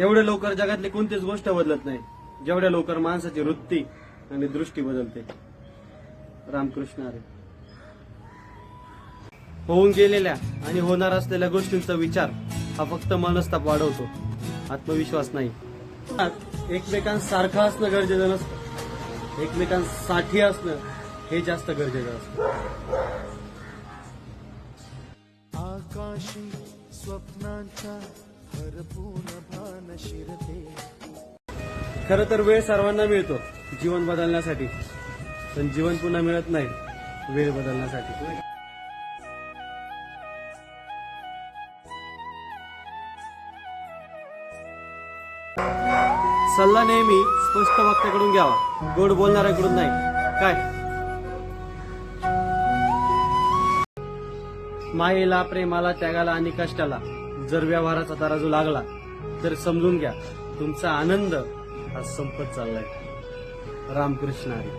एवढ्या लवकर जगातली कोणतीच गोष्ट बदलत नाही. जेवढ्या लवकर माणसाची वृत्ती आणि दृष्टी बदलते. रामकृष्ण अरे होऊन गेलेल्या आणि होणार असलेल्या गोष्टींचा विचार हा फक्त मनस्ताप वाढवतो. आत्मविश्वास नाही. एकमेकांसारखं असणं गरजेचं नसतं. एकमेकांसाठी असणं हे जास्त गरजेचं असतं. आकाशी स्वप्नांच्या भरपूर खर तर वेळ सर्वांना मिळतो जीवन बदलण्यासाठी. पण जीवन पुन्हा मिळत नाही वेळ बदलण्यासाठी. सल्ला नेहमी स्पष्ट वक्त्याकडून घ्यावा. गोड बोलणाऱ्याकडून नाही. काय? मायेला प्रेमाला त्यागाला आणि कष्टाला जर व्यवहाराचा तराजू लागला तर समजून घ्या तुमचा आनंद हा संपत चाललाय. रामकृष्ण हरी.